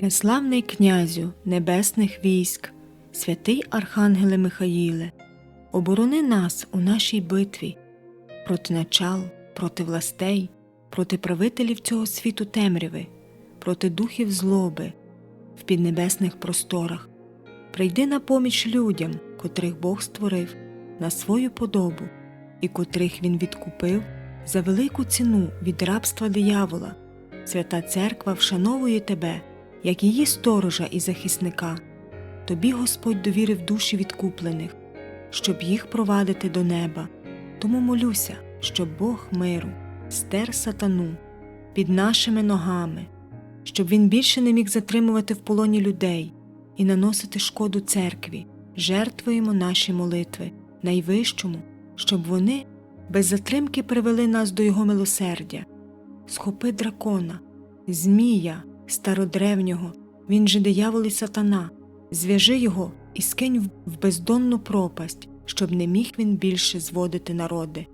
Преславний князю небесних військ, святий Архангеле Михаїле, оборони нас у нашій битві проти начал, проти властей, проти правителів цього світу темряви, проти духів злоби в піднебесних просторах. Прийди на поміч людям, котрих Бог створив на свою подобу, і котрих Він відкупив за велику ціну від рабства диявола. Свята Церква вшановує тебе, як її сторожа і захисника. Тобі Господь довірив душі відкуплених, щоб їх провадити до неба. Тому молюся, щоб Бог миру стер сатану під нашими ногами, щоб він більше не міг затримувати в полоні людей і наносити шкоду церкві. Жертвуємо наші молитви найвищому, щоб вони без затримки привели нас до Його милосердя. Схопи дракона, Змія, стародревнього, він же диявол і сатана, зв'яжи його і скинь в- бездонну пропасть, щоб не міг він більше зводити народи.